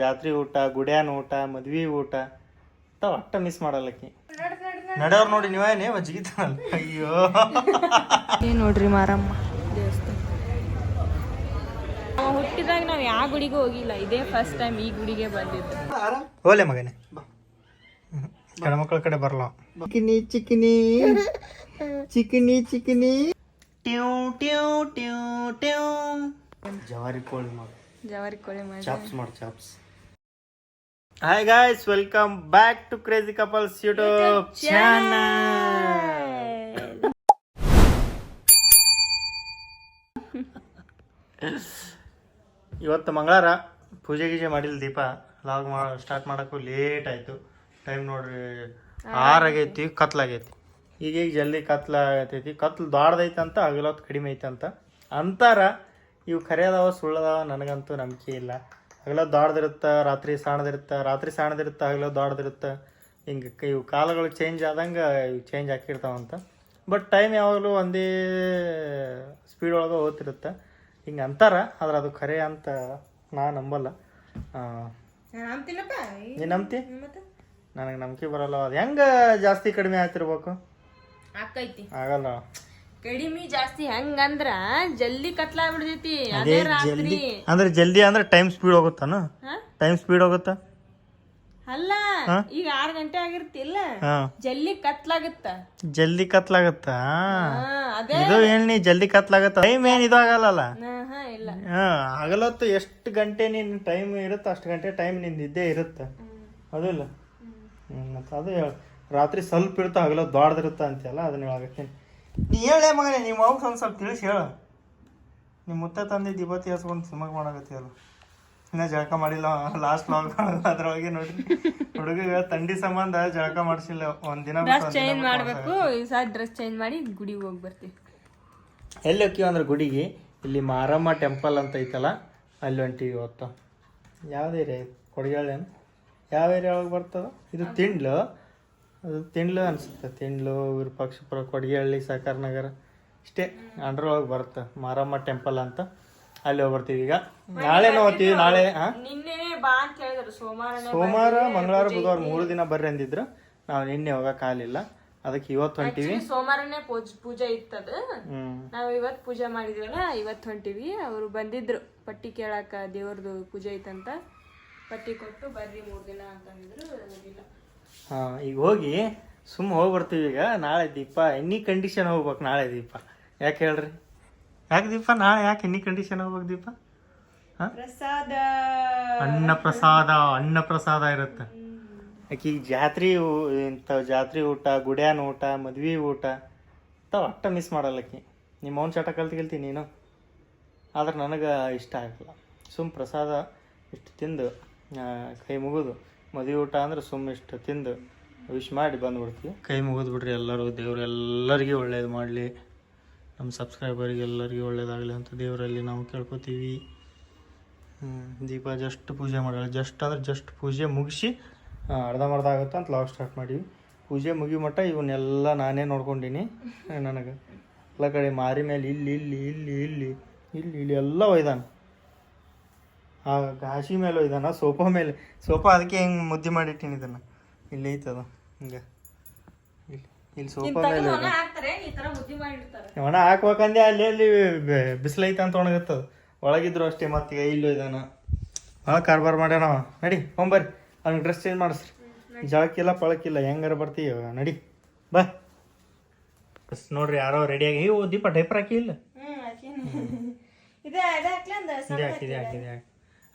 ಜಾತ್ರೆ ಊಟ ಗುಡ್ಯಾನ ಊಟ ಮದ್ವಿ ಊಟ. ತಾವ್ ಅಟ್ಟ ಮಿಸ್ ಮಾಡಲ್ಲಕ್ಕಿ. ನಡೆಯವ್ರು ನೋಡಿ ನೀವೇನೇ ಜಿಗಿತಾನಲ್ಲ ಅಯ್ಯೋ. ಏನ್ ನೋಡ್ರಿ ಮಾರಮ್ಮ. ದೇವಸ್ಥಾನ ನಾವು ಹುಟ್ಟಿದಾಗ ನಾವು ಯಾವ ಗುಡಿಗೂ ಹೋಗಿಲ್ಲ. ಇದೇ ಫಸ್ಟ್ ಟೈಮ್ ಈ ಗುಡಿಗೆ ಬಂದಿದ್ದು. ಹೋಲೆ ಮಗನೇ. ಹೆಣ್ಮಕ್ಳ ಕಡೆ ಬರಲ್ಲ ಚಿಕಿನಿ ಚಿಕಿನಿ ಚಿಕಿನಿ ಚಿಕಿನಿ ಟ್ಯೂ ಟ್ಯೂ ಟ್ಯೂ ಟ್ಯೂ ಜವಾರಿ ಕೋಳಿ ಮಾಡು. ಜವಾರಿ ಕೋಳಿ ಮಾಡಿ. ಚಾಪ್ಸ್ ಮಾಡು chops. Hi guys welcome back to crazy couples YouTube channel ಇವತ್ತು ಮಂಗಳವಾರ ಪೂಜೆ ಗೀಜೆ ಮಾಡಿಲ್ಲ ದೀಪ. ಲಾಗ್ ಮಾ ಸ್ಟಾರ್ಟ್ ಮಾಡೋಕ್ಕೂ ಲೇಟ್ ಆಯಿತು. ಟೈಮ್ ನೋಡ್ರಿ ಆರಾಗೈತಿ ಕತ್ಲಾಗೈತಿ. ಈಗ ಈಗ ಜಲ್ದಿ ಕತ್ಲಾಗತೈತಿ. ಕತ್ಲು ದೊಡ್ಡದೈತೆ ಅಂತ ಹಗಲೊತ್ತು ಕಡಿಮೆ ಐತೆ ಅಂತ ಅಂತಾರ ಇವು ಖರೆಯದಾವ ಸುಳ್ಳದಾವ ನನಗಂತೂ ನಂಬಿಕೆ ಇಲ್ಲ. ಹಗಲೊತ್ತು ದೊಡ್ಡದಿರುತ್ತೆ ರಾತ್ರಿ ಸಣ್ಣದಿರುತ್ತೆ ರಾತ್ರಿ ಸಣ್ಣದಿರುತ್ತೆ ಹಗಲ ದೊಡ್ಡದಿರುತ್ತೆ ಹಿಂಗೆ ಕ- ಇವು ಕಾಲಗಳು ಚೇಂಜ್ ಆದಂಗೆ ಇವು ಚೇಂಜ್ ಆಗ್ತಿರ್ತಾವಂತ ಬಟ್ ಟೈಮ್ ಯಾವಾಗಲೂ ಒಂದೇ ಸ್ಪೀಡ್ ಒಳಗೆ ಹೋಗ್ತಿರುತ್ತೆ. ಹಿಂಗೆ ಅಂತಾರ ಆದ್ರೆ ಅದು ಖರೆ ಅಂತ ನಾ ನಂಬಲ್ಲ. ನೀನು ನೀ ನಂಬ್ತಿ? ನನಗೆ ನಂಬಿಕೆ ಬರಲ್ಲ. ಅದು ಹೆಂಗೆ ಜಾಸ್ತಿ ಕಡಿಮೆ ಆಗ್ತಿರ್ಬೇಕು? ಆಗಲ್ಲ. ಕಡಿಮೆ ಜಾಸ್ತಿ ಹೆಂಗಂದ್ರ ಜಲ್ದಿ ಕತ್ಲಾ ಬಿಡ್ತೈತಿ ಅದೇ ರಾತ್ರಿ. ಜಲ್ದಿ ಅಂದ್ರೆ ಜಲ್ದಿ ಅಂದ್ರೆ ಟೈಮ್ ಸ್ಪೀಡ್ ಹೋಗುತ್ತಾನ? ಟೈಮ್ ಸ್ಪೀಡ್ ಹೋಗುತ್ತಾ? ಅಲ್ಲ ಈಗ ಆರ್ ಗಂಟೆ ಆಗಿರ್ತಿಲ್ಲ ಹಾ. ಜಲ್ದಿ ಕತ್ಲಾಗತ್ತ? ಜಲ್ದಿ ಕತ್ಲಾಗತ್ತಾ? ಹಾ, ಅದೇ. ಇದು ಏನಿ ಜಲ್ದಿ ಕತ್ಲಾಗತ್ತ? ಟೈಮ್ ಏನ್ ಇದು ಆಗಲ್ಲ ಹಾ, ಹಾ ಇಲ್ಲ. ಹಾ ಹಗಲೊತ್ತು ಎಷ್ಟು ಗಂಟೆ ನಿನ್ ಟೈಮ್ ಇರುತ್ತೆ ಅಷ್ಟು ಗಂಟೆ ಟೈಮ್ನಿಂದ ಇದ್ದೇ ಇರುತ್ತೆ. ಅದಿಲ್ಲ ಹ್ಮ್. ಮತ್ತೆ ಅದು ಹೇಳ. ರಾತ್ರಿ ಸ್ವಲ್ಪ ಇರುತ್ತೆ ಹಗಲೊತ್ತು ದೊಡ್ಡದಿರುತ್ತೆ ಅಂತೆಲ್ಲ ಅದನ್ನ ಹೇಳಾಗತ್ತೀನಿ ನೀ ಹೇಳೇ ಮಗನೇ ನಿಮ್ಮ ಅವ್ಗೆ ಒಂದು ಸ್ವಲ್ಪ ತಿಳಿಸಿ ಹೇಳು. ನಿಮ್ಮ ಮುತ್ತ ತಂದೆ ದಿಬತಿ ಹಚ್ಕೊಂಡು ಸಿಮಗ್ ಮಾಡಕತ್ತೀಯಲ್ಲ. ಇನ್ನ ಜಳಕ ಮಾಡಿಲ್ಲ ಲಾಸ್ಟ್ ಲಾಗ್ ಅದ್ರೊಳಗೆ ನೋಡಿ. ಹುಡುಗ ತಂಡಿ ಸಂಬಂಧ ಜಳಕ ಮಾಡಿಸಿಲ್ಲ ಒಂದಿನ ದಿನ ಡ್ರೆಸ್ ಚೇಂಜ್ ಮಾಡಬೇಕು. ಈ ಸಾರಿ ಡ್ರೆಸ್ ಚೇಂಜ್ ಮಾಡಿ ಗುಡಿಗೆ ಹೋಗಿ ಬರ್ತೀವಿ ಎಲ್ಲಿ ಹೋಗ್ತೀವಿ ಅಂದ್ರೆ ಗುಡಿಗೆ. ಇಲ್ಲಿ ಮಾರಮ್ಮ ಟೆಂಪಲ್ ಅಂತ ಐತಲ್ಲ ಅಲ್ಲಿ ಹೊಂಟಿವಿ ಇವತ್ತು. ಯಾವ್ದು ಏರಿಯಾ ಕೊಡಗಾಳೇನು ಯಾವ ಏರಿಯಾ ಒಳಗೆ ಬರ್ತದ? ಇದು ತಿಂಡ್ಲು. ಅದು ತಿಂಡ್ಲು ಅನ್ಸುತ್ತೆ. ತಿಂಡ್ಲು ವಿರೂಪಾಕ್ಷಪುರ ಕೊಡಗಿಹಳ್ಳಿ ಸಹಕಾರ ನಗರ ಇಷ್ಟೇ. ಅಂಡ್ರೊಳಗೆ ಬರುತ್ತೆ. ಮಾರಮ್ಮ ಟೆಂಪಲ್ ಅಂತ. ಅಲ್ಲಿ ಹೋಗ್ಬರ್ತೀವಿ ಈಗ. ನಾಳೆ ಹೋಗ್ತೀವಿ ನಾಳೆ ಹಾಂ ನಿನ್ನೆ ಬಾ ಅಂತ ಹೇಳಿದ್ರು ಸೋಮವಾರ ಸೋಮವಾರ ಮಂಗಳವಾರ ಬುಧವಾರ ಮೂರು ದಿನ ಬರ್ರಿ ಅಂದಿದ್ರು. ನಾವು ನಿನ್ನೆ ಹೋಗೋಕ್ಕಾಗಲಿಲ್ಲ ಅದಕ್ಕೆ ಇವತ್ತು ಹೊಂಟೀವಿ. ಸೋಮವಾರನೇ ಪೂಜ್ ಇತ್ತದ. ನಾವ್ ಇವತ್ತು ಪೂಜೆ ಮಾಡಿದ್ವಲ್ಲ ಇವತ್ತು ಹೊಂಟಿವಿ. ಅವರು ಬಂದಿದ್ರು. ಪಟ್ಟಿ ಕೇಳಾಕ ದೇವ್ರದ್ದು ಪೂಜೆ ಐತಂತ. ಪಟ್ಟಿ ಕೊಟ್ಟು ಬರ್ರಿ ಮೂರ್ ದಿನ ಅಂತಂದಿದ್ರು ಹಾಂ ಈಗ ಹೋಗಿ ಸುಮ್ಮ ಹೋಗ್ಬರ್ತೀವಿ ಈಗ. ನಾಳೆ ದೀಪ ಎನ್ನಿ ಕಂಡೀಷನ್ ಹೋಗ್ಬೇಕು ನಾಳೆ ದೀಪ. ಯಾಕೆ ಹೇಳ್ರಿ? ಯಾಕೆ ದೀಪ? ನಾಳೆ ಯಾಕೆ ಎನ್ನಿ ಕಂಡೀಷನ್ ಹೋಗ್ಬೇಕು ದೀಪ? ಪ್ರಸಾದ ಅನ್ನ ಪ್ರಸಾದ. ಅನ್ನ ಪ್ರಸಾದ ಇರುತ್ತೆ. ಯಾಕೆ ಈಗ ಜಾತ್ರೆ ಇಂಥವು ಇಂಥ ಜಾತ್ರೆ ಊಟ ಗುಡ್ಯಾನ ಊಟ ಮದ್ವೆ ಊಟ ಇಂಥವು ಅಟ್ಟ ಮಿಸ್ ಮಾಡಲ್ಲಕ್ಕಿ ನಿಮ್ಮ ಅವ್ನ ಚಟ ಕಲ್ತು ಕಲ್ತಿ ನೀನು. ಆದ್ರೆ ನನಗೆ ಇಷ್ಟ ಆಗಲ್ಲ ಸುಮ್ಮ ಪ್ರಸಾದ ಇಷ್ಟು ತಿಂದು ಕೈ ಮುಗಿದು. ಮದುವೆ ಊಟ ಅಂದ್ರೆ ಸುಮ್ಮ ಇಷ್ಟು. ತಿಂದು ವಿಶ್ ಮಾಡಿ ಬಂದ್ಬಿಡ್ತೀವಿ. ಕೈ ಮುಗಿದು ಬಿಡ್ರಿ ಎಲ್ಲರೂ, ದೇವ್ರು ಎಲ್ಲರಿಗೂ ಒಳ್ಳೇದು ಮಾಡಲಿ. ನಮ್ಮ ಸಬ್ಸ್ಕ್ರೈಬರ್ಗೆ ಎಲ್ಲರಿಗೂ ಒಳ್ಳೇದಾಗಲಿ ಅಂತ ದೇವರಲ್ಲಿ ನಾವು ಕೇಳ್ಕೊತೀವಿ. ದೀಪ ಜಸ್ಟ್ ಪೂಜೆ ಮಾಡಲ್ಲ. ಜಸ್ಟ್ ಅಂದ್ರೆ ಜಸ್ಟ್ ಪೂಜೆ ಮುಗಿಸಿ ಅರ್ಧಂಬರ್ಧ ಆಗುತ್ತೆ ಅಂತ ಲಾಗ್ ಸ್ಟಾರ್ಟ್ ಮಾಡೀವಿ. ಪೂಜೆ ಮುಗಿ ಮಟ್ಟ ಇವನ್ನೆಲ್ಲ ನಾನೇ ನೋಡ್ಕೊಂಡೀನಿ. ನನಗೆ ಎಲ್ಲ ಕಡೆ ಮಾರಿ ಮೇಲೆ ಇಲ್ಲಿ ಇಲ್ಲಿ ಇಲ್ಲಿ ಇಲ್ಲಿ ಇಲ್ಲಿ ಇಲ್ಲಿ ಎಲ್ಲ ಒಯ್ದಾನ. ಆ ಗಾಸಿ ಮೇಲೆ ಇದಾನ ಸೋಫಾ ಮೇಲೆ ಸೋಫಾ ಅದಕ್ಕೆ ಹೆಂಗೆ ಮುದ್ದೆ ಮಾಡಿಟ್ಟಿನಿ ಇದನ್ನ? ಇಲ್ಲಿ ಐತದ ಹಿಂಗೆ. ಇಲ್ಲಿ ಇಲ್ಲಿ ಸೋಫಾ ಮೇಲೆ ಒಯ್ದಾನ. ಹಾಕ್ತಾರೆ ಈ ತರ ಬುದ್ಧಿ ಮಾಡಿರ್ತಾರೆ ಒಣ ಹಾಕ್ಬೇಕಂದೆ ಅಲ್ಲಿ ಅಲ್ಲಿ ಬಿಸಿಲೈತೆ ಅಂತ ಒಣಗತ್ತದ. ಒಳಗಿದ್ರು ಅಷ್ಟೇ ಮತ್ತೆ ಇಲ್ಲೂ ಇದಾನ ಭಾಳ ಕಾರ್ಬಾರ್ ಮಾಡ್ಯಾನ ಅವ. ನಡಿ ಹೋಗ್ಬರ್ರಿ ಅವ್ನಿಗೆ ಡ್ರೆಸ್ ಚೇಂಜ್ ಮಾಡಿಸ್ರಿ. ಜಳಕ್ಕಿಲ್ಲ ಪಳಕಿಲ್ಲ ಹೆಂಗಾರ ಬರ್ತೀವಿ ನಡಿ ಬಾ. ಬಸ್ ನೋಡ್ರಿ ಯಾರೋ ರೆಡಿಯಾಗಿ ಓ ದೀಪ ಡೈಪರ್ ಹಾಕಿ ಇಲ್ಲ? ಇದೆ ಹಾಕಿದೆ ಹಾಕಿದೆ ಹಾಕಿ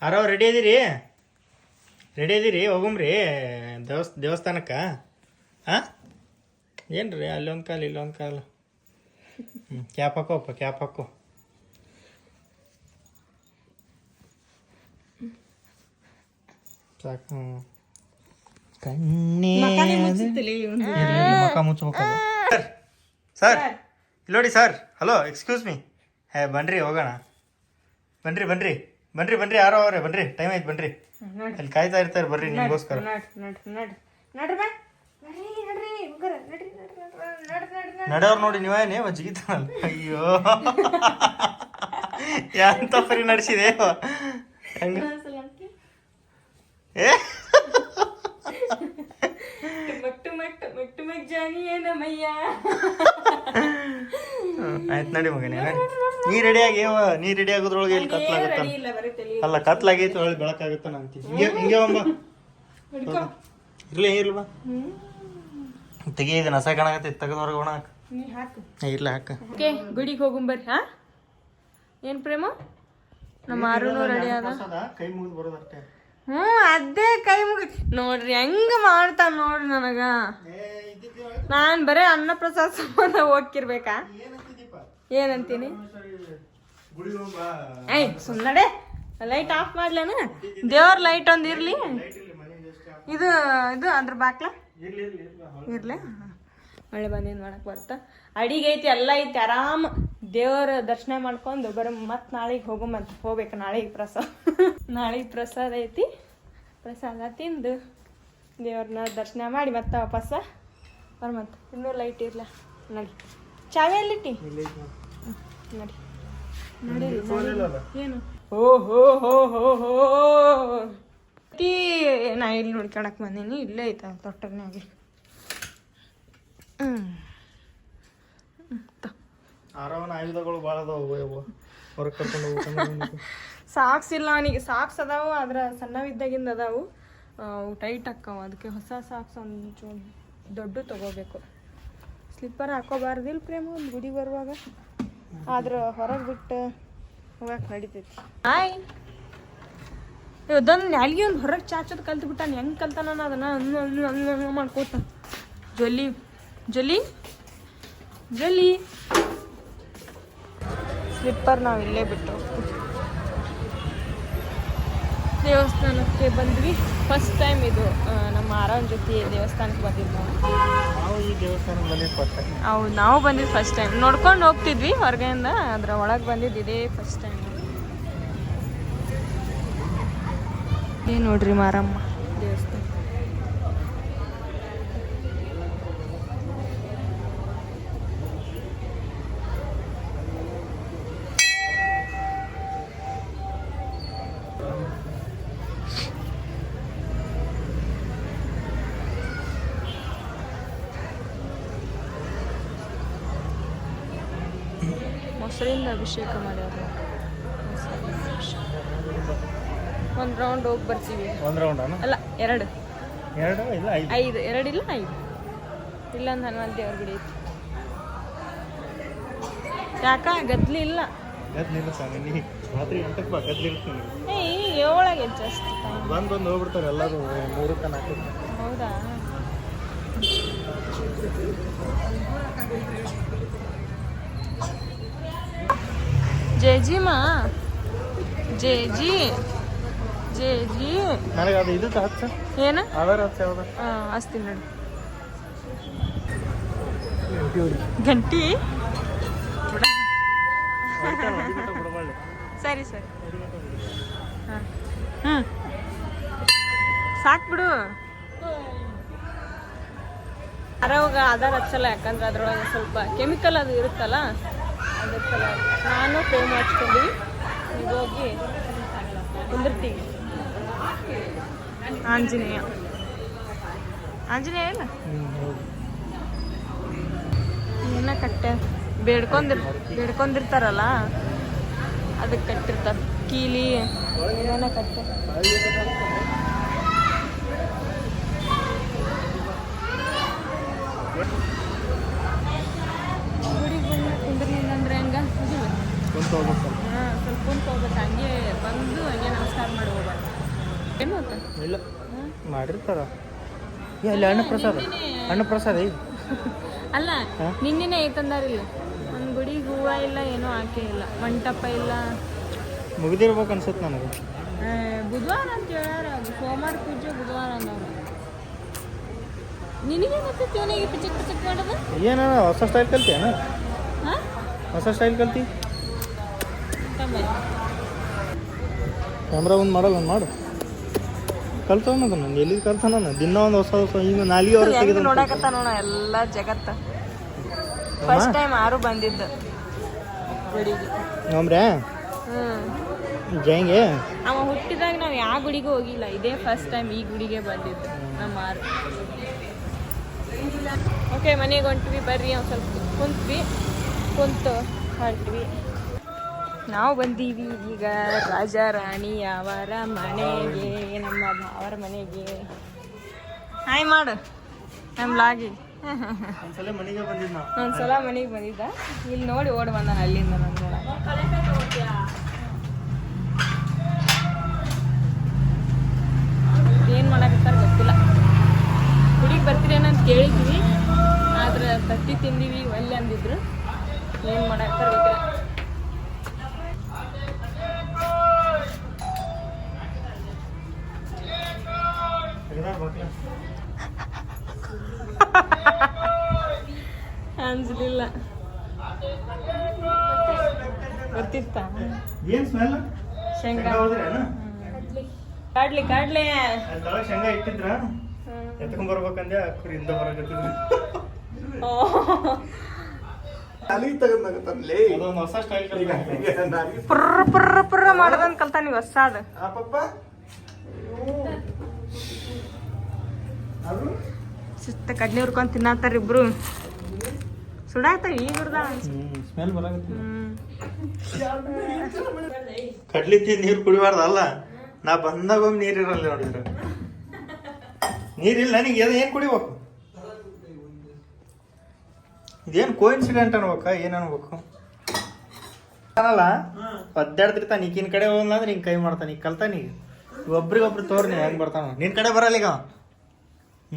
ಯಾರೋ ರೆಡಿ ಇದೀರಿ? ರೆಡಿ ಇದೀರಿ? ಹೋಗಮ್ರಿ. ದೇವಸ್ ದೇವಸ್ಥಾನಕ್ಕೆ? ಹಾಂ ಏನು ರೀ ಅಲ್ಲೊಂದು ಕಾಲು ಇಲ್ಲೊಂದು ಕಾಲು. ಹ್ಞೂ ಕ್ಯಾಪ್ ಹಾಕೋಪ್ಪ ಕ್ಯಾಪ್ ಹಾಕೋ. ಸಾಕು. ಹ್ಞೂ ಕಣ್ಣೇ ಮುಖ ಮುಚ್ಬೇಕು ಸರ್ ಇಲ್ಲಿ ನೋಡಿ sir. Hello excuse me hey ಬನ್ರಿ ಹೋಗೋಣ. ಬನ್ರಿ ಬನ್ರಿ. ಬನ್ರಿ ಬನ್ರಿ ಯಾರೋ ಅವ್ರೆ ಬನ್ರಿ ಟೈಮ್ ಆಯ್ತು ಬನ್ರಿ. ಅಲ್ಲಿ ಕಾಯ್ತಾ ಇರ್ತಾರೆ ಬರ್ರಿ ನಿಮಗೋಸ್ಕರ. ನಡೆಯವ್ರು ನೋಡಿ ನೀವೇನೇ ಜಿಗಿತಾನಲ್ಲ ಅಯ್ಯೋ. ಎಂತ ಪರಿ ನಡೆಸಿದೆ? ಏ? ಟುಮಕ್ ಮಗ್ ಟುಮಕ್ ಜಾನಿ ಏನಮ್ಮಯ್ಯ ಆಯ್ತು ನಡಿ ಮಗನೇ. ನೀ ರೆಡಿ ಆಗಿ ನೀ ರೆಡಿ ಆಗೋದ್ರೊಳಗೆ ಎಲ್ಲಿ ಕತ್ಲಾಗುತ್ತ? ಇಲ್ಲ ಬರೀ ಅಲ್ಲ ಕತ್ಲಾಗೈತೆ ಒಳಗೆ ಬೆಳಕಾಗುತ್ತ ನಂತಿ ಹಿಂಗೆ ಹಿಂಗೆ ಒಂಬ ಇರ್ಲಿ ಇರ್ಲಿ ಬಾ. ತೆಗಿ ಇದು ನಸ ಕಾಣಕತ್ತೈತಿ ತೆಗೆದವ್ರಿಗೆ ಒಣ ಹಾಕ. ನೀ ಹಾಕು. ಇಲ್ಲ ಹಾಕ. ಓಕೆ ಗುಡಿಗೆ ಹೋಗುಂಬರ್ರಿ ಹಾ? ಏನ್ ಪ್ರೇಮ? ನಮ್ಮ ಆರು ರೆಡಿ ಆದ? ಕೈ ಮುಗಿದು ಬರೋದಷ್ಟೇ ಹ್ಞೂ ಅದೇ ಕೈ ಮುಗಿತು. ನೋಡ್ರಿ ಹೆಂಗೆ ಮಾಡ್ತಾನೆ ನೋಡ್ರಿ ನನಗ. ನಾನ್ ಬರೇ ಅನ್ನಪ್ರಸಾದ ಸಂಬಂಧ ಹೋಗಿರ್ಬೇಕಾ ಏನಂತೀನಿ? ಏಯ್ ಸುಮ್ಮನೆ ಲೈಟ್ ಆಫ್ ಮಾಡ್ಲೇನ? ದೇವ್ರ ಲೈಟ್ ಒಂದು ಇರ್ಲಿ. ಇದು ಇದು ಅದ್ರ ಬಾಕ್ಲ? ಇರ್ಲಿ ಒಳ್ಳೆ ಬಂದೇನು ಮಾಡಕ್ಕೆ ಬರ್ತಾ? ಅಡಿಗೆ ಐತಿ ಎಲ್ಲ ಐತಿ ಆರಾಮ್ ದೇವರ ದರ್ಶನ ಮಾಡ್ಕೊಂಡು ಬರ ಮತ್ತೆ ನಾಳೆಗೆ ಹೋಗುಮಂತ ಹೋಗ್ಬೇಕು ನಾಳೆಗೆ ಪ್ರಸಾದ. ನಾಳೆಗೆ ಪ್ರಸಾದ ಐತಿ. ಪ್ರಸಾದ ತಿಂದು ದೇವ್ರನ್ನ ದರ್ಶನ ಮಾಡಿ ಮತ್ತೆ ವಾಪಸ್ಸ ಬರ್ಮಂತ. ಇನ್ನೂ ಲೈಟ್ ಇರಲ್ಲ ನಡಿ. ಚಾವೆ ಎಲ್ಲಿಟ್ಟಿ ನೋಡಿ. ನೋಡು. ಏನು? ಓ ಹೋ ಹೋ ಹೋ ಹೋ. ಟೀ ನಾ ಇಲ್ಲಿ ನೋಡ್ಕೊಳಕ್ ಬಂದೀನಿ. ಇಲ್ಲೇ ಐತ ತೊಟ್ಟರ್ನಾಗೆ ಹ್ಮ್. ಆರವನ ಆಯುಧಗಳು ಭಾಳ ಅದಾವ ಯವ್ವ. ಹೊರಗೆ ಕರ್ಕೊಂಡು ಹೋಗ್ಬೇಕು ಸಾಕ್ಸ್ ಇಲ್ಲ ಅವನಿಗೆ. ಸಾಕ್ಸ್ ಅದಾವು ಆದ್ರೆ ಸಣ್ಣವಿದ್ದಾಗಿಂದ ಅದಾವು. ಅವು ಟೈಟ್ ಹಾಕವು ಅದಕ್ಕೆ ಹೊಸ ಸಾಕ್ಸ್ ಒಂದು ದೊಡ್ಡ ತಗೋಬೇಕು. ಸ್ಲಿಪ್ಪರ್ ಹಾಕೋಬಾರ್ದಿಲ್ಲ ಪ್ರೇಮ ಒಂದು ಗುಡಿ ಬರುವಾಗ. ಆದ್ರೆ ಹೊರಗೆ ಬಿಟ್ಟು ಹೋಗಕ್ಕೆ ನಡಿತೈತಿ. ಹಾಯ್. ಅದೊಂದು ನಾಲ್ಗೆ ಒಂದು ಹೊರಗೆ ಚಾಚೋದು ಕಲ್ತು ಬಿಟ್ಟಾನ. ಹೆಂಗೆ ಕಲ್ತಾನ ಅದನ್ನ ಅನ್ನು ಅನ್ನು ಅನ್ನು ಅನ್ನು ಮಾಡ್ಕೋತ. ಜೊಲಿ ಜೊಲಿ? ಜೊಲಿ ಸ್ಲಿಪ್ಪರ್ ನಾವು ಇಲ್ಲೇ ಬಿಟ್ಟು. ಹೋಗ್ತೀವಿ ದೇವಸ್ಥಾನಕ್ಕೆ ಬಂದ್ವಿ. ಫಸ್ಟ್ ಟೈಮ್ ಇದು ನಮ್ಮ ಆರಾಮ್ ಜೊತೆ ದೇವಸ್ಥಾನಕ್ಕೆ ಬಂದಿದ್ದು ನಾವು ಈ ದೇವಸ್ಥಾನಕ್ಕೆ ಬಂದಿದ್ದು ಫಸ್ಟ್ ಹೌದು ನಾವು ಬಂದಿದ್ದು ಫಸ್ಟ್ ಟೈಮ್ ನೋಡ್ಕೊಂಡು ಹೋಗ್ತಿದ್ವಿ ಹೊರಗೆಯಿಂದ ಅದ್ರ ಒಳಗೆ ಬಂದಿದ್ದು ಇದೇ ಫಸ್ಟ್ ಟೈಮ್ ಏನು ನೋಡ್ರಿ ಮಾರಮ್ಮ ದೇವಸ್ಥಾನ ಮೊಸರಿಂದ ಅಭಿಷೇಕ ಮಾಡ್ಯಾರ. ಒಂದು ರೌಂಡ್ ಹೋಗಿ ಬರ್ತೀವಿ. ಒಂದು ರೌಂಡ್ ಅಲ್ಲ ಎರಡು. ಎರಡು ಇಲ್ಲ ಐದು? ಐದು. ಇಲ್ಲ ಐದು? ಇಲ್ಲೊಂದು ಹನುಮಂತ ದೇವ್ರ ಗುಡಿ ಐತಿ. ಯಾಕ? ಗದ್ಲಿ ಇಲ್ಲ. ಗದ್ಲಿಲ್ಲ ಸ್ವಾಮಿ ನೀ ರಾತ್ರಿ ಎಂಟಕ್ಕೆ ಬಾ ಗದ್ಲಿರ್ತೀನಿ ಏ ಏಳಾಗೆ ಜಸ್ಟ್ ಬಂದು ಬಂದು ಹೋಗ್ಬಿಡ್ತಾರೆ ಎಲ್ಲರೂ ಮೂರಕ್ಕೆ ನಾಲ್ಕು ಹೌದಾ? ಜೈ ಜಿ ಮಾ. ಜೇಜಿ. ಜಿ ಜೈ ಜಿ ನನಗೆ ಅದು ಇದು ಹಚ್ಚ. ಏನ? ಅದರ ಹಚ್ಚ ಯಾವ್ದು? ಆ, ಹಚ್ತೀನಿ ನೋಡಿ. ಗಂಟಿ ಸರಿ ಸರಿ. ಹಾಂ. ಹ್ಞೂ ಸಾಕು ಬಿಡು. ಅರವಾಗ ಆಧಾರ ಹಚ್ಚಲ್ಲ ಯಾಕಂದ್ರೆ ಅದ್ರೊಳಗೆ ಸ್ವಲ್ಪ ಕೆಮಿಕಲ್ ಅದು ಇರುತ್ತಲ್ಲ? ನಾನು ಪೇ ಮಾಡಿಸ್ಕೊಂಡು ಈಗ ಹೋಗಿ ಕುಂದಿರ್ತೀವಿ. ಆಂಜನೇಯ. ಆಂಜನೇಯ ಇಲ್ಲ? ಏನ ಕಟ್ಟೆ? ಬೇಡ್ಕೊಂಡಿರ್ ಬೇಡ್ಕೊಂಡಿರ್ತಾರಲ್ಲ? ಅದಕ್ಕೆ ಕಟ್ಟಿರ್ತಾರೆ. ಕೀಲಿ ಏನೇನ ಕಟ್ಟೆ ಗುಡಿಗೆ ಬಂದು ಕುಂದ್ರಲಿಲ್ಲ ಅಂದ್ರೆ ಹಂಗ ಕುಂತ ಹೋಗ್ಬೇಕು ಹಾಂ ಸ್ವಲ್ಪ ಕುಂತ ಹೋಗ್ಬೇಕು. ಹಂಗೆ ಬಂದು ಹಂಗೆ ನಮಸ್ಕಾರ ಮಾಡಿ ಹೋಗ್ಬಾರ್ದು ಏನು ಅಂತ? ಇಲ್ಲ. ಮಾಡಿರ್ತಾರ. ಅಲ್ಲಿ ಅನ್ನ ಪ್ರಸಾದ. ಅಣ್ಣ ಪ್ರಸಾದ ಐದು ಅಲ್ಲ ನಿನ್ನೆನೆ ಐತಂದಾರಿಲ್ಲ ಒಂದು ಗುಡಿ ಹೂವ ಇಲ್ಲ ಏನೂ ಹಾಕೇ ಇಲ್ಲ. ಮಂಟಪ ಇಲ್ಲ. ಮುಗಿದಿರ್ಬೇಕು ಅನ್ಸುತ್ತೆ ನನಗೆ. ಬುಧವಾರ ಅಂತ ಹೇಳ್ಯಾರ. ಸೋಮವಾರ ಪೂಜೆ ಬುಧವಾರ ಅನ್ನೋರು ನಿನಗೆ ಮತ್ತೆ ಇವನಿಗೆ ಪಿಚಕ್ ಪಿಚಕ್ ಮಾಡೋದು? ಏನ ಹೊಸ ಸ್ಟೈಲ್ ಕಲ್ತಿ ಹಾಂ? ಹೊಸ ಸ್ಟೈಲ್ ಕಲ್ತಿ? ಕ್ಯಾಮ್ರಾ ಒಂದು ಮಾಡಲ್ಲ ಒಂದು ಮಾಡು. ಕಲ್ತವನ ನಾನು ಎಲ್ಲಿ ಕಲ್ತಾನ ನಾನು? ದಿನ ಒಂದು ಹೊಸ ಹೊಸ ಈಗ ನಾಲಿಗೆ ಅವರು ತೆಗೆದು ನೋಡಕತ್ತ ನೋಡ ಎಲ್ಲ ಜಗತ್ತ. ಫಸ್ಟ್ ಟೈಮ್ ಆರು ಬಂದಿದ್ದ. ಗುಡಿಗೆ. ನೋಮ್ರೆ? ಹ್ಮ್. ಜೈಂಗೆ ಅವ ಹುಟ್ಟಿದಾಗ ನಾವು ಯಾವ ಗುಡಿಗೆ ಹೋಗಿಲ್ಲ ಇದೇ ಫಸ್ಟ್ ಟೈಮ್ ಈ ಗುಡಿಗೆ ಬಂದಿದ್ದು ನಮ್ಮ ಆರು. ಓಕೆ ಮನೆಗೆ ಹೊಂಟ್ವಿ ಬರ್ರಿ ಒಂದು ಸ್ವಲ್ಪ ಕುಂತ್ವಿ. ಕುಂತು ಹೊರಟ್ವಿ ನಾವು ಬಂದೀವಿ ಈಗ ರಾಜ ರಾಣಿ ಅವರ ಮನೆಗೆ ನಮ್ಮ ಅವರ ಮನೆಗೆ. ಹಾಯ್ ಮಾಡು ನಮ್ಮ ಲಾಗಿ. ಒಂದ್ಸಲ ಮನೆಗೆ ಬಂದಿದ್ದು ಒಂದ್ಸಲ ಮನೆಗೆ ಬಂದಿದ್ದ. ಇಲ್ಲಿ ನೋಡಿ ಓಡ್ ಬಂದಾನ ಅಲ್ಲಿಂದ ನನ್ನ ಏನು ಮಾಡಕತ್ತಾರ ಗೊತ್ತಿಲ್ಲ. ಹುಡುಗಿ ಬರ್ತೀರೇನೋ ಅಂತ ಕೇಳಿದ್ವಿ ಆದ್ರೆ ತಟ್ಟಿ ತಿಂದೀವಿ ಒಲ್ಲೆ ಅಂದಿದ್ರು. ಏನು ಮಾಡಕತ್ತಾರ ಗೊತ್ತಿಲ್ಲ. ಅನ್ಸಲಿಲ್ಲ ಗೊತ್ತಿತ್ತ ಏನ್ ಸ್ಮೆಲ್ ಶೇಂಗಾ. ಕಾಡ್ಲಿ ಕಾಡ್ಲಿ. ಅದ್ರೊಳಗೆ ಶೇಂಗಾ ಇಟ್ಟಿದ್ರ? ಎತ್ಕೊಂಡ್ ಬರ್ಬೇಕಂದೆ ಅಕ್ಕರು ಹಿಂದೆ ಬರಕತ್ತಿದ್ರು ಅದೊಂದು ಹೊಸ ಸ್ಟೈಲ್ ಪುರ್ರ ಪುರ್ರ ಪುರ್ರ ಮಾಡೋದನ್ ಕಲ್ತಾನಿ ಹೊಸಾದ. ಆ ಪಪ್ಪ ಸುತ್ತ ಕಡ್ಲಿ ಹುರ್ಕೊಂಡ್ ತಿನ್ನತ್ತಾರ ಇಬ್ರು. ಸುಡಾಯ್ತ ಈಗ ಹುರ್ದ? ಸ್ಮೆಲ್ ಕಡ್ಲಿ ತಿಂದು ನೀರು ಕುಡಿಬಾರ್ದಲ್ಲ? ನಾ ಬಂದಾಗ ಒಮ್ಮೆ ನೀರಿರಲ್ಲ ನೋಡಿದ್ರು ನೀರಿಲ್ಲ ನನಗೆ ಅದು ಏನು ಕುಡಿಬೇಕು? ಇದೇನು ಕೋಇನ್ಸಿಡೆಂಟ್ ಅನ್ಬೇಕ? ಏನು ಅನ್ಬೇಕು? ಅಲ್ಲ ಒದ್ದಾಡ್ತಿರ್ತಾನೆ ಈಗಿನ ಕಡೆ ಹೋಗಲ್ಲ ಅಂದ್ರೆ ಹಿಂಗೆ ಕೈ ಮಾಡ್ತಾನೆ. ಈಗ ಕಲ್ತಾನೀಗ ಒಬ್ರಿಗೊಬ್ರು ತೋರ್ನಿ ಹೆಂಗ್ ಹೆಂಗೆ ಬರ್ತಾನ. ನಿನ್ನ ಕಡೆ ಬರಲ್ಲ ಈಗ.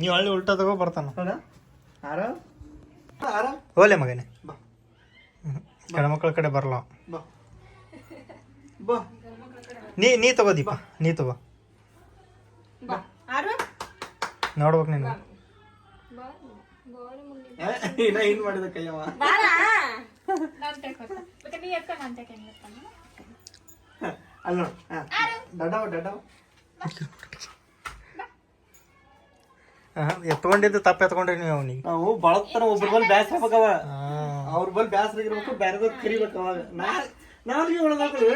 ನೀವು ಹಳ್ಳಿ ಉಲ್ಟಾ ತಗೋ ಬರ್ತಾನ. ಓಲೆ ಆರ? ಹೋಲೆ ಮಗನೆ. ಬಾ. ಮಕ್ಕಳ ಕಡೆ ಬರಲ್ಲ ಬಾ. ಬಾ. ನೀ ನೀ ತಗೋ ದೀಪ. ನೀ ತಗೋ. ನೋಡ್ಬೇಕು ನೀನು. ಏನ್ ಮಾಡಿದ ಕೈಯವ? ಅಲ್ಲ ನೋಡ್. ಡಡವ ಡಡವ ಎತ್ಕೊಂಡಿದ್ದು ತಪ್ಪ ಎತ್ಕೊಂಡ್ರಿ ನೀವು ಅವನಿಗೆ. ನಾವು ಬಳತ್ತಾನ ಒಬ್ರ ಬಲ್ ಬ್ಯಾಸ್ ಬೇಕವ ಅವ್ರ ಬಲ್ ಬ್ಯಾಸ್ರ ಇರ್ಬೇಕು ಬ್ಯಾರದ ಕರಿಬೇಕು ಅವಾಗ. ನಾ ನಾಲ್ಗೆ ಒಳಗಾಕಲು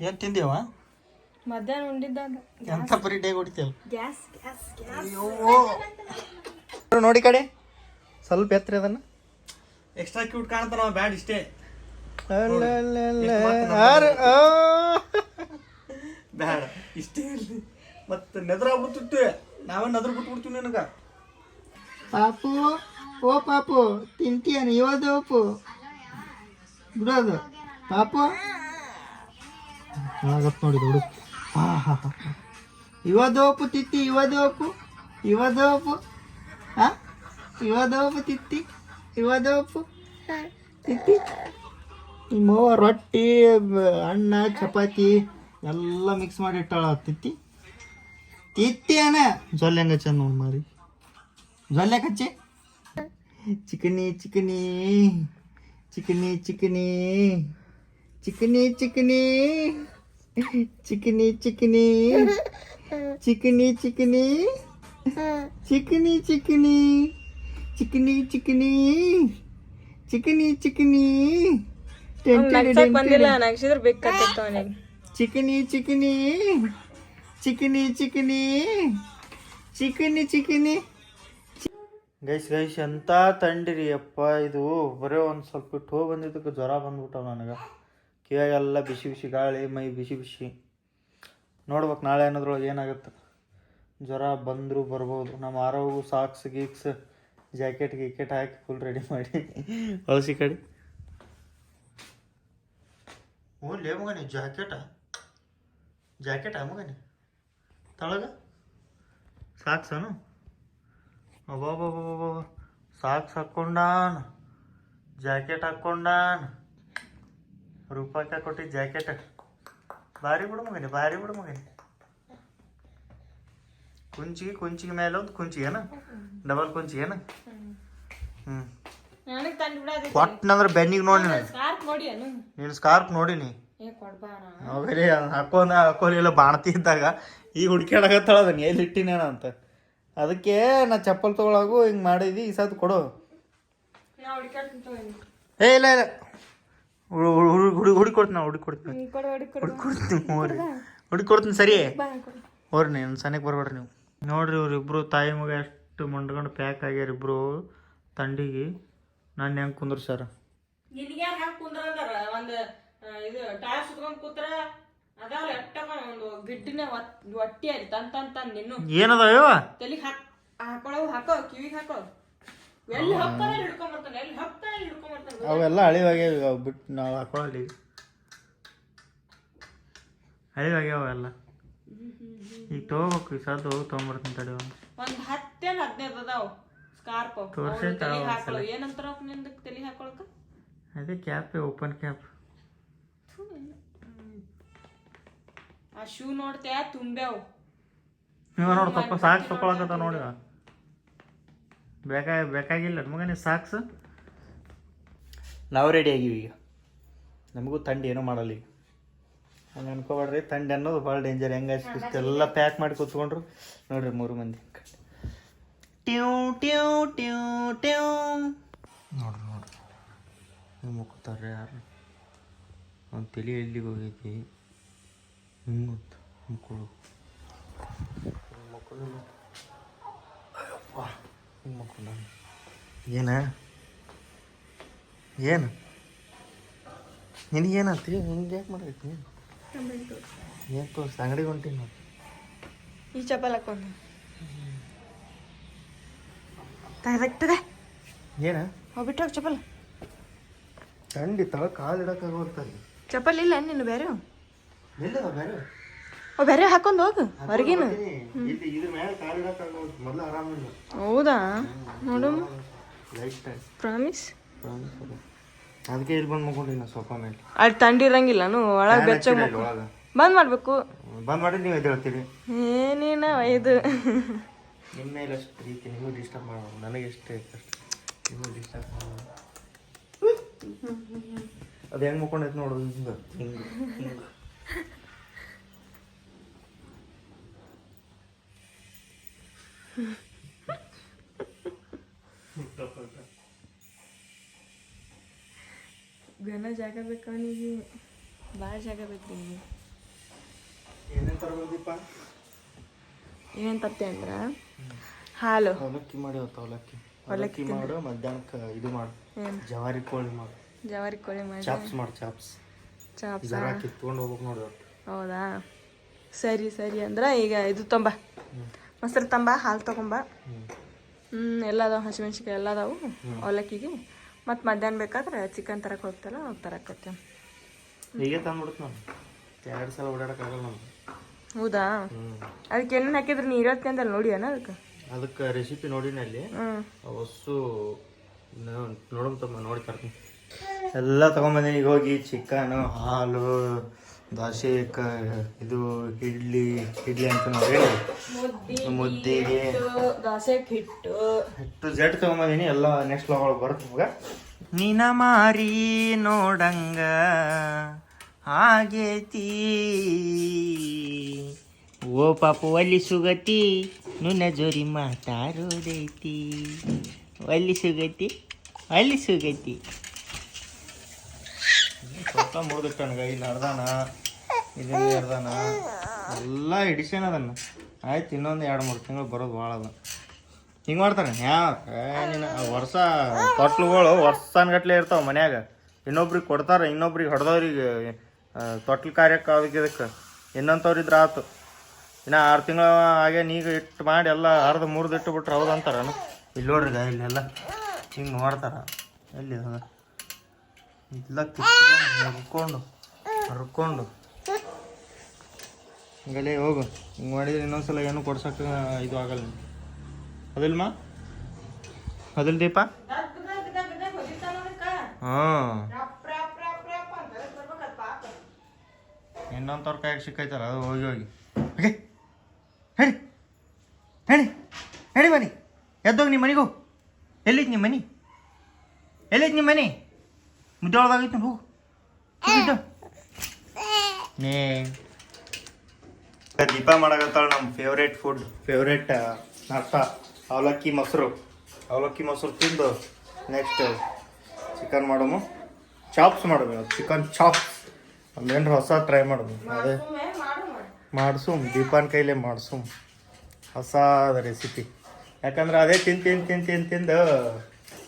ಏನ್ ತಿಂದೇವ ಮಧ್ಯಾಹ್ನ ಉಂಡಿದ್ದ ಎಂತ ಬರೀ ಡೇ ಹೊಡಿತೀಯಲ್ಲ? ಗ್ಯಾಸ್ ಗ್ಯಾಸ್ ನೋಡಿ ಕಡೆ. ಸ್ವಲ್ಪ ಎತ್ತರ ಅದನ್ನ. ಎಕ್ಸ್ಟ್ರಾ ಕ್ಯೂಟ್ ಕಾಣ್ತಾನ ಬ್ಯಾಡ್ ಇಷ್ಟೇ. ಆರ್, ಆ. ಬ್ಯಾಡ. ಇಷ್ಟೇ ಇರ್ಲಿ ಮತ್ತೆ ನೆದ್ರ ಬಿಟ್ಟು ನಾವೇ ನದ್ರ ಬಿಟ್ಬಿಡ್ತೀವಿ ನಿನಗ. ಪಾಪು ಓ ಪಾಪು ತಿಂತೀಯ ನೀವದು ಉಪ್ಪು ಬಿಡೋದು. ಪಾಪು? ಆಗತ್ ನೋಡಿ ಹುಡುಗ ಹಾ ಹಾ ಹಾ ಇವದೋಪು ತಿತ್ತಿ ಇವದೋಪು ಇವದೋಪು ಹಾ? ಇವದೋಪು ತಿತ್ತಿ ಇವದೋಪು ತಿತ್ತಿ. ನಿಮ್ಮ ರೊಟ್ಟಿ ಅಣ್ಣ ಅನ್ನ ಚಪಾತಿ ಎಲ್ಲ ಮಿಕ್ಸ್ ಮಾಡಿ ಇಟ್ಟಾಳ ತಿತ್ತಿ. ತಿತ್ತಿ ಅಣ್ಣ ಜೊಲ್ಲೆ ಹಂಗ ಚಂದ ನೋಡಿ ಮಾರಿ ಜೊಲ್ಲೆ ಕಚ್ಚಿ ಚಿಕನಿ ಚಿಕನಿ ಚಿಕನಿ ಚಿಕನಿ ಚಿಕನಿ ಚಿಕನಿ ಚಿಕನಿ ಚಿಕನಿ ಚಿಕನಿ ಚಿಕನಿ ಚಿಕನಿ ಚಿಕನಿ ಚಿಕನಿ ಚಿಕನಿ ಚಿಕನಿ ಚಿಕನಿ ಬಂದಿಲ್ಲ ನಗ್ಸಿದ್ರ ಬೇಕಾಗ್ತಿತ್ತು ಅವನಿಗೆ ಚಿಕನಿ ಚಿಕನಿ ಚಿಕನಿ ಚಿಕನಿ. ಚಿಕನಿ ಚಿಕನಿ. ಗೈಸ್ ಗೈಸ್ ಎಂತ ತಂಡಿರಿ ಅಪ್ಪ ಇದು? ಬರೀ ಒಂದು ಸ್ವಲ್ಪ ಇಟ್ಟು ಹೋಗಿ ಬಂದಿದ್ದಕ್ಕೆ ಜ್ವರ ಬಂದ್ಬಿಟ್ಟವ ನನಗೆ. ಕಿವಿಯಾಗೆಲ್ಲ ಬಿಸಿ ಬಿಸಿ ಗಾಳಿ ಮೈ ಬಿಸಿ ಬಿಸಿ. ನೋಡ್ಬೇಕು ನಾಳೆ ಅನ್ನೋದ್ರೊಳಗೆ ಏನಾಗುತ್ತೆ? ಜ್ವರ ಬಂದರೂ ಬರ್ಬೋದು. ನಮ್ಮ ಆರೋಗ್ಯ ಸಾಕ್ಸ್ ಗೀಕ್ಸ್ ಜಾಕೆಟ್ ಗಿಕೆಟ್ ಹಾಕಿ ಫುಲ್ ರೆಡಿ ಮಾಡಿ. ಅಳಸಿ ಕಡೆ. ಓ ಲೇ ಮಗನಿ ಜಾಕೆಟ ಜಾಕೆಟ್ ಮಗನಿ? ತಳಗ? ಸಾಕ್ಸನು ಅಬ್ಬಬ್ಬಬ್ಬಬ್ಬ ಸಾಕ್ಸ್ ಹಾಕ್ಕೊಂಡಾನ. ಜಾಕೆಟ್ ಹಾಕ್ಕೊಂಡಾನ. ರೂಪಾಯಿ ಕೊಟ್ಟಿದ್ದ ಜಾಕೆಟ್. ಭಾರಿ ಬಿಡು ಮಗನಿ ಭಾರಿ ಬಿಡು ಮಗನಿ. ಕುಂಚಿಗೆ ಕುಂಚಿಗೆ ಮೇಲೆ ಒಂದು ಕುಂಚಿಗೆನ? ಡಬಲ್ ಕುಂಚಿಗೆನ? ಹ್ಞೂ ಕೊಟ್ಟನಂದ್ರೆ ಬೆನ್ನಿಗೆ ನೋಡಿ ನೀನು. ಸ್ಕಾರ್ಪ್ ನೋಡಿನಿ. ಹಾಕೋನ ಹಾಕೋಲಿಲ್ಲ ಬಾಣತಿ ಇದ್ದಾಗ ಈಗ ಹುಡ್ಕ್ಯಾಡಕತ್ತಾಳ ಅದನ್ನ ಎಲ್ಲಿ ಇಟ್ಟಿನೇನ ಅಂತ. ಅದಕ್ಕೆ ನಾ ಚಪ್ಪಲ್ ತಗೊಳಗು ಹಿಂಗೆ ಮಾಡಿದಿ ಈ ಸತ್ ಕೊಡು. ಏ ಇಲ್ಲ ಇಲ್ಲ. ಹುಡುಗಿ ಹುಡುಕೊಡ್ತೀನಿ ನಾವು ಹುಡುಕೊಡ್ತೀನಿ ಹುಡುಕೊಡ್ತೀನಿ ಹುಡುಕೊಡ್ತೀನಿ ಸರಿ? ಹೋರಿ ನೀನು ಸನಿಗೆ ಬರ್ಬೇಡ್ರಿ ನೀವು. ನೋಡ್ರಿ ಇವ್ರಿಬ್ರು ತಾಯಿ ಮಗ ಎಷ್ಟು ಮಂಡ್ಕೊಂಡು ಪ್ಯಾಕ್ ಆಗ್ಯಾರ ಇಬ್ರು ತಂಡಿಗೆ. ನಾನು ಹೆಂಗ್ ಕುಂದ್ರ ಸರ್ ಇದು ಟೈರ್ ಸುತ್ಕೊಂಡ್ ಕೂತ್ರ ಅದಾವ ಎಟ್ಟವ ಒಂದು ಗಿಡ್ಡಿನ ಒಟ್ಟಿ ಅಲ್ಲಿ ತನ್ ತನ್ ತನ್ ನಿನ್ನು. ಏನದಾವ ತಲೆಗೆ ಹಾಕ್ ಹಾಕೊಳ್ಳೋ ಹಾಕೋ ಕಿವಿಗೆ ಹಾಕೋ. ಎಲ್ಲಿ ಹಾಕ್ತಾನೆ ಹಿಡ್ಕೊಂಬರ್ತಾನೆ ಎಲ್ಲಿ ಹಾಕ್ತಾನೆ ಹಿಡ್ಕೊಂಬರ್ತಾನೆ ಅವೆಲ್ಲ ಹಳಿವಾಗ್ಯಾವ ಈಗ ಬಿಟ್ಟು ನಾವು ಹಾಕೊಳ್ಳಿ ಹಳಿವಾಗ್ಯಾವ ಅವೆಲ್ಲ ಈಗ ತೊಗೋಬೇಕು ಈ ಸದ್ದು ಹೋಗಿ ತೊಗೊಂಬರ್ತೀನಿ ತಡಿ ಒಂದು. ಒಂದ್ ಹತ್ತೇನ್ ಹದಿನೈದು ಅದಾವ ಸ್ಕಾರ್ಪ್ ತೋರ್ಸೈತ ಏನಂತಾರ ನಿಂದಕ್ಕೆ ತಲೆ ಹಾಕೊಳಕ ಅದೇ ಕ್ಯಾಪ್ ಓಪನ್ ಕ್ಯಾಪ್ ಆ ಶೂ ನೋಡ್ತ್ಯಾ ತುಂಬ್ಯಾವ್. ನೀವ ನೋಡಿ ತಪ್ಪ ಸಾಕ್ಸ್ ತಕೊಳಕತ್ತ ನೋಡಿ ಬೇಕಾ ಬೇಕಾಗಿಲ್ಲ ಮಗನೇ ಸಾಕ್ಸ್? ನಾವು ರೆಡಿ ಆಗಿವಿ ಈಗ. ನಮಗೂ ಥಂಡಿ ಏನೂ ಮಾಡಲ್ಲ ಈಗ. ಹಂಗೆ ಅನ್ಕೋಬೇಡ್ರಿ ಥಂಡಿ ಅನ್ನೋದು ಭಾಳ ಡೇಂಜರ್ ಹೆಂಗೆ ಎಲ್ಲ ಪ್ಯಾಕ್ ಮಾಡಿ ಕೂತ್ಕೊಂಡ್ರು ನೋಡ್ರಿ ಮೂರು ಮಂದಿ ಟ್ಯೂ ಟ್ಯೂ ಟ್ಯೂ ಟ್ಯೂ ನೋಡ್ರಿ ನೋಡ್ರಿ. ಹಿಂಗೆ ಮುಕ್ತಾರೆ ಯಾರು ಅವ್ನ ತಲೆ ಎಲ್ಲಿಗೆ ಹೋಗೈತಿ ಹಿಂಗೆ ಮುಕ್ಕಳು ಏನ? ಏನು? ನಿನಗೇನಂತ ಹಿಂಗೆ ಯಾಕೆ ಮಾಡೈತಿ ಏನು ತೋರಿಸ್. ಅಂಗಡಿಗೆ ಹೊಂಟೀನಿ ನಾನು ಈ ಚಪ್ಪಲ್ ಹಾಕೊಂಡು. ತಗ್ತದೆ ಏನ? ಹೋಗ್ಬಿಟ್ಟು ಚಪ್ಪಲ್. ತಂಡಿ ತಳ ಕಾಲು ಇಡಕ್ಕಾಗೋಲ್ತಲ್ಲಿ ಚಪ್ಪಲ್ ಇಲ್ಲ ನೀನು ಬೇರೆ? ಓ ಬೇರೆ ಹಾಕೊಂಡು ಹೋಗು ಹೊರಗಿನ. ಹೌದಾ? ನೋಡು. ಪ್ರಾಮಿಸ್. ಅದಕ್ಕೆ ಇಲ್ಲಿ ಬಂದು ಸೋಫಾ ಮೇಲೆ. ಅಲ್ಲಿ ಒಳಗೆ ಬೆಚ್ಚಗೆ ಬಂದ್ ಮಾಡ್ಬೇಕು. ಬಂದ್ ಮಾಡಿ ನೀವು ಎದ್ದೇಳ್ತೀರಿ ಏನೇನ ಇದು. ನಿಮ್ಮ ಮೇಲೆ ಅಷ್ಟು ಪ್ರೀತಿ ನಿಮಗೂ ಡಿಸ್ಟರ್ಬ್ ಮಾಡೋದು ನನಗೆ ಎಷ್ಟು ಕಷ್ಟ. ನಿಮಗೂ ಡಿಸ್ಟರ್ಬ್ ಮಾಡೋದು ಅದು ಹೆಂಗೆ ಮುಕ್ಕೊಂಡೈತೆ ನೋಡು ಹಿಂಗೆ ಹಿಂಗೆ ಹಿಂಗೆ. ಘನ ಜಾಗ ಬೇಕು ಅವನಿಗೆ. ಭಾಳ ಜಾಗ ಬೇಕು ನಿಮಗೆ. ಏನೇನು ತರಬೇಕಪ್ಪ? ಏನೇನು ತತ್ತೆ ಅಂದ್ರ ಹಾಲು. ಅವಲಕ್ಕಿ ಮಾಡಿ ಅವತ್ತು ಅವಲಕ್ಕಿ. ಅವಲಕ್ಕಿ ಮಾಡು ಮಧ್ಯಾಹ್ನಕ್ಕೆ ಇದು ಮಾಡು. ಜವಾರಿ ಕೋಳಿ ಮಾಡು. ಜವಾರಿ ಕೋಳಿ ಮಾಡಿ ಚಾಪ್ಸ್ ಮಾಡ್ ಚಾಪ್ಸ್. ಚಾಪ್ಸ್? ಜರ ಕಿತ್ಕೊಂಡು ಹೋಗ್ಬೇಕು ನೋಡು ಹೌದಾ? ಸರಿ ಸರಿ ಅಂದ್ರೆ ಈಗ ಇದು ತೊಂಬ. ಮೊಸರು ತಂಬ ಹಾಲು ತಗೊಂಬ. ಹ್ಞೂ ಎಲ್ಲ ಅದಾವ ಹಸಿಮೆಣ್ಸಿಕಾಯಿ ಎಲ್ಲ ಅದಾವು ಅವಲಕ್ಕಿಗೆ. ಮತ್ತು ಮಧ್ಯಾಹ್ನ ಬೇಕಾದ್ರೆ ಚಿಕನ್ ತರಕ್ಕೆ ಹೋಗ್ತಲ್ಲ ಅವಾಗ ಹೀಗೆ ತಂದ್ಬಿಡ್ತು ನಾನು. ಎರಡು ಸಲ ಓಡಾಡಕ್ಕಾಗಲ್ಲ ನಮ್ಗೆ. ಹೌದಾ? ಅದಕ್ಕೆ ಏನೇನು ಹಾಕಿದ್ರೆ ನೀ ಇರತ್ತೆ ಅಂತ ನೋಡಿ ಅಣ್ಣ ಅದಕ್ಕೆ ಅದಕ್ಕೆ ರೆಸಿಪಿ ನೋಡಿನಲ್ಲಿ ಹೊಸ್ಸು ನೋಡಮ್ ತಮ್ಮ ನೋಡಿ ತರ್ತೀನಿ. ಎಲ್ಲ ತಗೊಂಬಂದೀನಿ ಈಗ ಹೋಗಿ ಚಿಕನು ಹಾಲು ದೋಸೆ ಕ ಇದು ಇಡ್ಲಿ ಇಡ್ಲಿ ಅಂತ ನೋಡಿ. ಮುದ್ದೆಗೆ ದೋಸೆ ಹಿಟ್ಟು. ಹಿಟ್ಟು ಜಡ್ ತಗೊಂಬಂದೀನಿ ಎಲ್ಲ ನೆಕ್ಸ್ಟ್ ಲಾಗಳು ಬರುತ್ತೆ ಮಗ ನಿನ ಮಾರಿ ನೋಡಂಗ ಆಗೇತಿ. ಓ ಪಾಪು ಅಲ್ಲಿ ಸುಗತಿ. ನುನ ಜೋರಿ ಮಾತಾಡೋದೈತಿ. ಅಲ್ಲಿ ಸುಗತಿ ಅಲ್ಲಿ ಸುಗತಿ. ಸ್ವಲ್ಪ ಮುರಿದಿಟ್ಟು ನನಗೆ, ಇಲ್ಲಿ ಅರ್ಧಾನ ಇಲ್ಲಿ ಅರ್ಧಾನ ಎಲ್ಲ ಹಿಡಿಸ್ಯಾನ ಅದನ್ನ. ಆಯ್ತು, ಇನ್ನೊಂದು ಎರಡು ಮೂರು ತಿಂಗಳು ಬರೋದು ಭಾಳ ಅದ. ಹಿಂಗೆ ಮಾಡ್ತಾರೆ ಯಾವ ವರ್ಷ, ತೊಟ್ಲುಗಳು ವರ್ಷಾನ್ಗಟ್ಲೆ ಇರ್ತಾವ ಮನ್ಯಾಗ. ಇನ್ನೊಬ್ರಿಗೆ ಕೊಡ್ತಾರೆ, ಇನ್ನೊಬ್ರಿಗೆ ಹೊಡೆದವ್ರಿಗೆ ತೊಟ್ಲು ಕಾರ್ಯಕ್ಕೆ ಅದಕ್ಕೆ ಇದಕ್ಕೆ. ಇನ್ನಂಥವ್ರು ಆತು. ಇನ್ನು ಆರು ತಿಂಗಳ ಹಾಗೆ ನೀಗ ಇಟ್ಟು ಮಾಡಿ ಎಲ್ಲ ಅರ್ಧ ಮುರಿದು ಇಟ್ಟು ಬಿಟ್ರೆ ಹೌದು ಅಂತಾರ ಇಲ್ಲಿ ನೋಡ್ರಿ ಇಲ್ಲೆಲ್ಲ ಹಿಂಗೆ ಮಾಡ್ತಾರೆ. ಎಲ್ಲಿ ಇಲ್ಲ ಹರ್ಕೊಂಡು ಹರ್ಕೊಂಡು ಹಿಂಗಲ್ಲೇ ಹೋಗು. ಹಿಂಗೆ ಮಾಡಿದ್ರೆ ಇನ್ನೊಂದ್ಸಲ ಏನು ಕೊಡ್ಸಕ್ಕೆ ಇದು ಆಗಲ್ಲ ಅದಿಲ್ಮ ಅದಿಲ್ ದೀಪ? ಹಾಂ ಇನ್ನೊಂದವ್ರ ಕೈಯಾಗ ಸಿಕ್ಕೈತಲ್ಲ, ಅದು ಹೋಗಿ ಹೋಗಿ. ಓಕೆ? ಹೇಳಿ ಹೇಳಿ ಹೇಳಿ ಬನ್ನಿ ಎದ್ದೋಗಿ ನಿಮ್ಮ ಮನೆಗೂ. ಎಲ್ಲಿದ್ದು ನಿಮ್ಮ ಮನೆ? ಎಲ್ಲಿದ್ದು ನಿಮ್ಮ ಮನೆ? ಮುದ್ದೆ ಒಳಗಾಗಿತ್ತು ಹೋಗು ನೇ ದೀಪ ಮಾಡಕತ್ತಾಳ ನಮ್ಮ ಫೇವ್ರೇಟ್ ಫುಡ್ ಫೇವ್ರೇಟ್ ನಾಷ್ಟ. ಅವಲಕ್ಕಿ ಮೊಸರು. ಅವಲಕ್ಕಿ ಮೊಸರು ತಿಂದು ನೆಕ್ಸ್ಟ್ ಚಿಕನ್ ಮಾಡೋಮು. ಚಾಪ್ಸ್ ಮಾಡೋದು ಚಿಕನ್ ಚಾಪ್ಸ್ ಒಂದೇನು ಹೊಸ ಟ್ರೈ ಮಾಡೋದು ಅದೇ. ಮಾಡಿಸು ದೀಪಾನ್ ಕೈಲೇ ಮಾಡ್ಸುಮ್ ಹೊಸಾದ ರೆಸಿಪಿ ಯಾಕಂದ್ರೆ ಅದೇ ತಿಂದು ತಿಂದು ತಿಂದು ತಿಂದು ತಿಂದು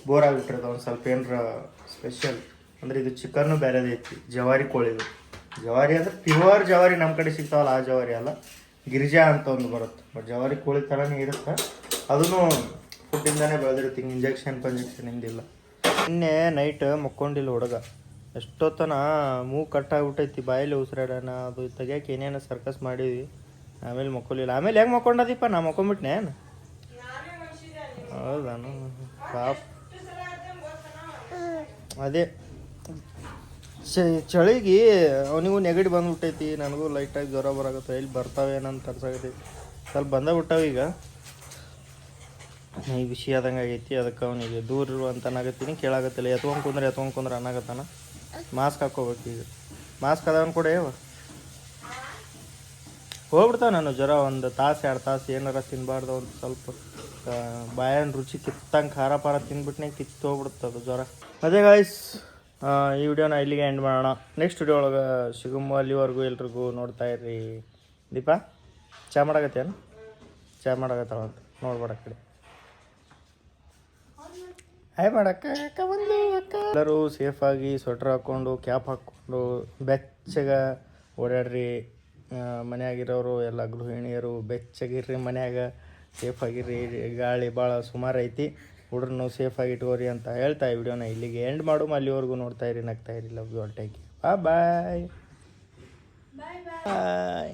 ಬೋರ್ ಆಗಿಬಿಟ್ಟಿರೋದು. ಒಂದು ಸ್ವಲ್ಪ ಏನರ ಸ್ಪೆಷಲ್ ಅಂದ್ರೆ ಇದು ಚಿಕನ್ನು ಬೇರೆ ಐತಿ. ಜವಾರಿ ಕೋಳಿದು ಜವಾರಿ ಅಂದ್ರೆ ಪ್ಯೂರ್ ಜವಾರಿ ನಮ್ಮ ಕಡೆ ಸಿಗ್ತಾವಲ್ಲ, ಆ ಜವಾರಿ ಅಲ್ಲ. ಗಿರಿಜಾ ಅಂತ ಒಂದು ಬರುತ್ತೆ. ಬಟ್ ಜವಾರಿ ಕೋಳಿ ಥರನೇ ಇರುತ್ತೆ. ಅದನ್ನು ಫುಡ್ಡಿಂದಾನೇ ಬೆಳೆದಿರುತ್ತೆ. ಇಂಜೆಕ್ಷನ್ ಪಂಜೆಕ್ಷನ್ ಹಿಂದಿಲ್ಲ ನಿನ್ನೆ ನೈಟ್ ಮಕ್ಕೊಂಡಿಲ್ಲ ಹುಡುಗ. ಎಷ್ಟೊತ್ತನ ಕಟ್ ಕಟ್ಟಾಗ್ಬಿಟ್ಟೈತಿ, ಬಾಯಲ್ಲಿ ಉಸಿರಾಡೋಣ, ಅದು ತೆಗಿಯಕ್ಕೆ ಏನೇನೋ ಸರ್ಕಸ್ ಮಾಡಿದ್ವಿ. ಆಮೇಲೆ ಮಕ್ಕೊಲಿಲ್ಲ. ಆಮೇಲೆ ಹೆಂಗೆ ಮಕ್ಕೊಂಡದಿಪ್ಪ ನಾ ಮಕ್ಕೊಂಬಿಟ್ನೆ ಏನು? ಹೌದಾನು ಪಾಪ. ಅದೇ. ಚಳಿಗೆ ಅವನಿಗೂ ನೆಗಡಿ ಬಂದ್ಬಿಟ್ಟೈತಿ, ನನಗೂ ಲೈಟಾಗಿ ಜ್ವರ ಬರಾಕತ್ತ ಎಲ್ಲಿ ಬರ್ತಾವೇನಂತ ಅನ್ಸಾಕತ್ತೈತಿ ಸ್ವಲ್ಪ ಬಂದ ಬಿಟ್ಟಾವ ಈಗ. ಈ ವಿಷಯ ಆದಂಗೆ ಆಗೈತಿ, ಅದಕ್ಕೆ ಅವನಿಗೆ ದೂರ ಇರುವಂತ ಅನ್ನಾಗತ್ತೀನಿ ಕೇಳಾಗತ್ತಿಲ್ಲ ಎತ್ಕೊಂಡು ಕುಂದ್ರೆ ಎತ್ಕೊಂಡು ಕುಂದ್ರೆ ಅನ್ನಾಗತ್ತಾನ ಮಾಸ್ಕ್ ಹಾಕೋಬೇಕು ಈಗ. ಮಾಸ್ಕ್ ಅದಾವನ್ ಕೂಡ ಹೋಗ್ಬಿಡ್ತಾವ ನಾನು ಜ್ವರ, ಒಂದು ತಾಸು, ಎರಡು ತಾಸು, ಏನಾರ ತಿನ್ನಬಾರ್ದು ಒಂದು ಸ್ವಲ್ಪ ಬಾಯನ್ ರುಚಿ ಕಿತ್ತಂಗೆ ಖಾರ ಪಾರ ತಿಂದ್ಬಿಟ್ನೆ ಕಿತ್ತು ಹೋಗ್ಬಿಡ್ತದ ಜ್ವರ. ಅದೇ ಗಾಯ್ಸ್ ಈ ವಿಡಿಯೋನ ಇಲ್ಲಿಗೆ ಎಂಡ್ ಮಾಡೋಣ. ನೆಕ್ಸ್ಟ್ ವಿಡಿಯೋ ಒಳಗೆ ಸಿಗುಮ. ಅಲ್ಲಿವರೆಗೂ ಎಲ್ರಿಗೂ ನೋಡ್ತಾ ಇರ್ರಿ. ದೀಪಾ, ಚಾ ಮಾಡಾಕತ್ತೇನು ಚಾ ಮಾಡಾಕತ್ತಾವ ಅಂತ. ನೋಡ್ಬೇಡ ಕಡೆ. ಹಾಯ್ ಮಾಡಕ್ಕ, ಅಕ್ಕ ಅಕ್ಕ. ಎಲ್ಲರೂ ಸೇಫಾಗಿ ಸ್ವೆಟ್ರ್ ಹಾಕ್ಕೊಂಡು ಕ್ಯಾಪ್ ಹಾಕ್ಕೊಂಡು ಬೆಚ್ಚಗ ಓಡಾಡ್ರಿ. ಮನ್ಯಾಗಿರೋರು, ಎಲ್ಲ ಗೃಹಿಣಿಯರು, ಬೆಚ್ಚಗಿರ್ರಿ ಮನ್ಯಾಗ. ಸೇಫಾಗಿರ್ರಿ ಗಾಳಿ ಭಾಳ ಸುಮಾರು ಐತಿ. ಹುಡ್ರನ್ನು ಸೇಫಾಗಿ ಇಟ್ಕೋರಿ ಅಂತ ಹೇಳ್ತಾ ಈ ವಿಡಿಯೋನ ಇಲ್ಲಿಗೆ ಎಂಡ್ ಮಾಡು ಅಲ್ಲಿವರೆಗೂ ನೋಡ್ತಾ ಇರಿ ನಗ್ತಾ ಇರಿ. Love you all take bye bye bye